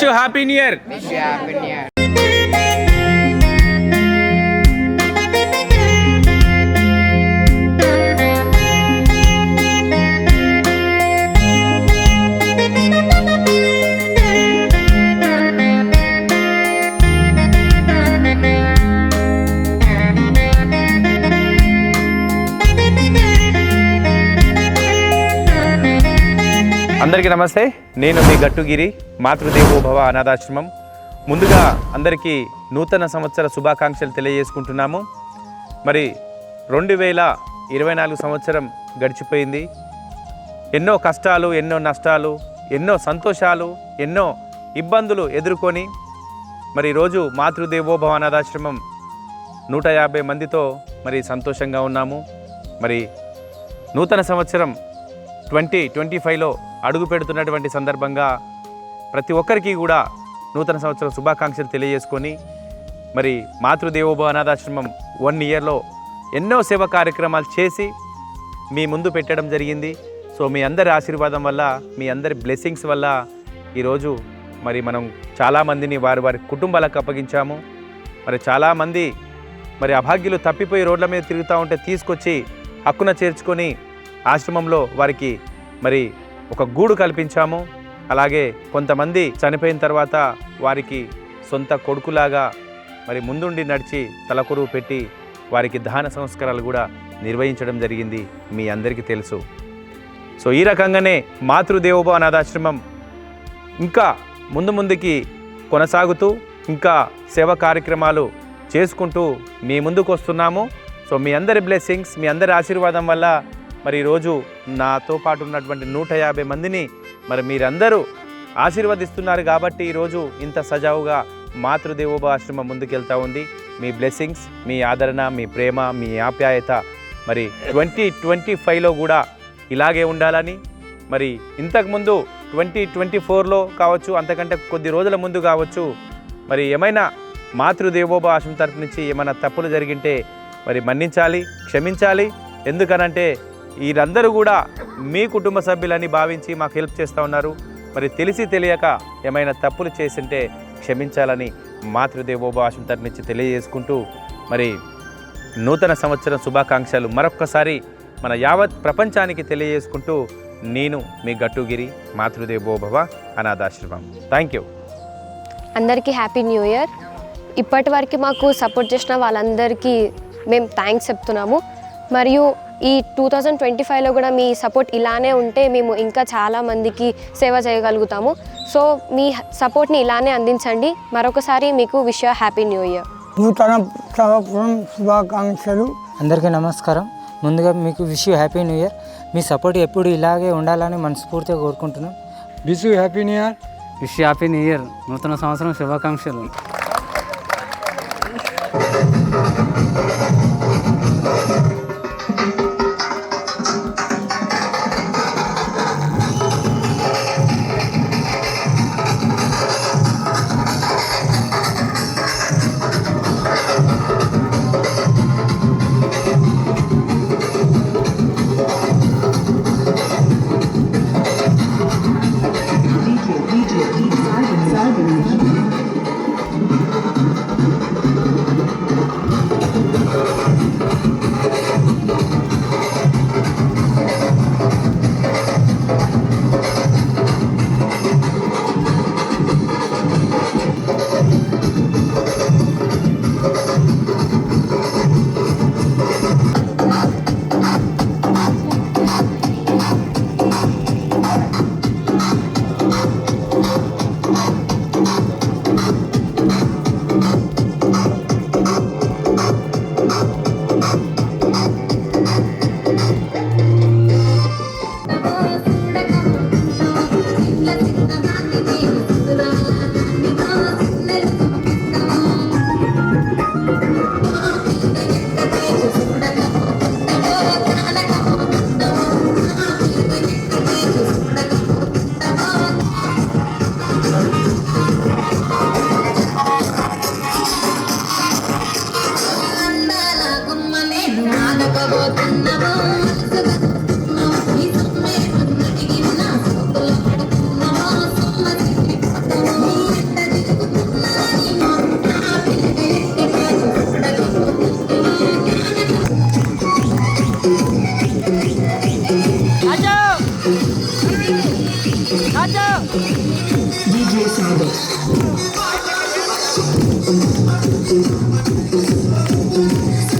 Wish you happy new అందరికీ నమస్తే. నేను మీ గట్టుగిరి మాతృదేవోభవ అనాథాశ్రమం. ముందుగా అందరికీ నూతన సంవత్సర శుభాకాంక్షలు తెలియజేసుకుంటున్నాము. మరి రెండు వేల ఇరవై నాలుగు సంవత్సరం గడిచిపోయింది. ఎన్నో కష్టాలు ఎన్నో నష్టాలు ఎన్నో సంతోషాలు ఎన్నో ఇబ్బందులు ఎదుర్కొని మరి ఈరోజు మాతృదేవోభవ అనాథాశ్రమం నూట యాభై మందితో మరి సంతోషంగా ఉన్నాము. మరి నూతన సంవత్సరం ట్వంటీ ట్వంటీ ఫైవ్లో అడుగు పెడుతున్నటువంటి సందర్భంగా ప్రతి ఒక్కరికి కూడా నూతన సంవత్సరం శుభాకాంక్షలు తెలియజేసుకొని మరి మాతృదేవోభవ అనాథాశ్రమం వన్ ఇయర్లో ఎన్నో సేవ కార్యక్రమాలు చేసి మీ ముందు పెట్టడం జరిగింది. సో మీ అందరి ఆశీర్వాదం వల్ల మీ అందరి బ్లెస్సింగ్స్ వల్ల ఈరోజు మరి మనం చాలామందిని వారి వారి కుటుంబాలకు అప్పగించాము. మరి చాలామంది మరి అభాగ్యులు తప్పిపోయి రోడ్ల మీద తిరుగుతూ ఉంటే తీసుకొచ్చి హక్కున చేర్చుకొని ఆశ్రమంలో వారికి మరి ఒక గూడు కల్పించాము. అలాగే కొంతమంది చనిపోయిన తర్వాత వారికి సొంత కొడుకులాగా మరి ముందుండి నడిచి తలకొరువు పెట్టి వారికి దహన సంస్కారాలు కూడా నిర్వహించడం జరిగింది మీ అందరికీ తెలుసు. సో ఈ రకంగానే మాతృదేవోభవ అనాథాశ్రమం ఇంకా ముందు ముందుకి కొనసాగుతూ ఇంకా సేవ కార్యక్రమాలు చేసుకుంటూ మీ ముందుకు వస్తున్నాము సో మీ అందరి బ్లెస్సింగ్స్ మీ అందరి ఆశీర్వాదం వల్ల మరి ఈరోజు నాతో పాటు ఉన్నటువంటి నూట యాభై మందిని మరి మీరందరూ ఆశీర్వదిస్తున్నారు కాబట్టి ఈరోజు ఇంత సజావుగా మాతృదేవోభ ఆశ్రమం ముందుకెళ్తా ఉంది. మీ బ్లెస్సింగ్స్ మీ ఆదరణ మీ ప్రేమ మీ ఆప్యాయత మరి ట్వంటీ ట్వంటీ ఫైవ్లో కూడా ఇలాగే ఉండాలని. మరి ఇంతకుముందు ట్వంటీ ట్వంటీ ఫోర్లో కావచ్చు అంతకంటే కొద్ది రోజుల ముందు కావచ్చు మరి ఏమైనా మాతృదేవోభ ఆశ్రమం తరపు నుంచి ఏమైనా తప్పులు జరిగింటే మరి మన్నించాలి క్షమించాలి. ఎందుకనంటే వీరందరూ కూడా మీ కుటుంబ సభ్యులని భావించి మాకు హెల్ప్ చేస్తూ ఉన్నారు. మరి తెలిసి తెలియక ఏమైనా తప్పులు చేసింటే క్షమించాలని మాతృదేవోభాషం తరలించి తెలియజేసుకుంటూ మరి నూతన సంవత్సరం శుభాకాంక్షలు మరొక్కసారి మన యావత్ ప్రపంచానికి తెలియజేసుకుంటూ నేను మీ గట్టుగిరి మాతృదేవోభవ అనాథాశ్రమం. థ్యాంక్ యూ అందరికీ హ్యాపీ న్యూ ఇయర్ ఇప్పటి వరకు మాకు సపోర్ట్ చేసిన వాళ్ళందరికీ మేము థ్యాంక్స్ చెప్తున్నాము. మరియు ఈ టూ థౌజండ్ ట్వంటీ ఫైవ్లో కూడా మీ సపోర్ట్ ఇలానే ఉంటే మేము ఇంకా చాలా మందికి సేవ చేయగలుగుతాము. సో మీ సపోర్ట్ని ఇలానే అందించండి. మరొకసారి మీకు విష్ హ్యాపీ న్యూ ఇయర్ నూతన సంవత్సరం శుభాకాంక్షలు. అందరికీ నమస్కారం. ముందుగా మీకు wish you happy new year me support ఎప్పుడు ఇలాగే ఉండాలని మనస్ఫూర్తిగా కోరుకుంటున్నాం. Wish happy new year wish happy new year నూతన సంవత్సరం శుభాకాంక్షలు. Música Thank you.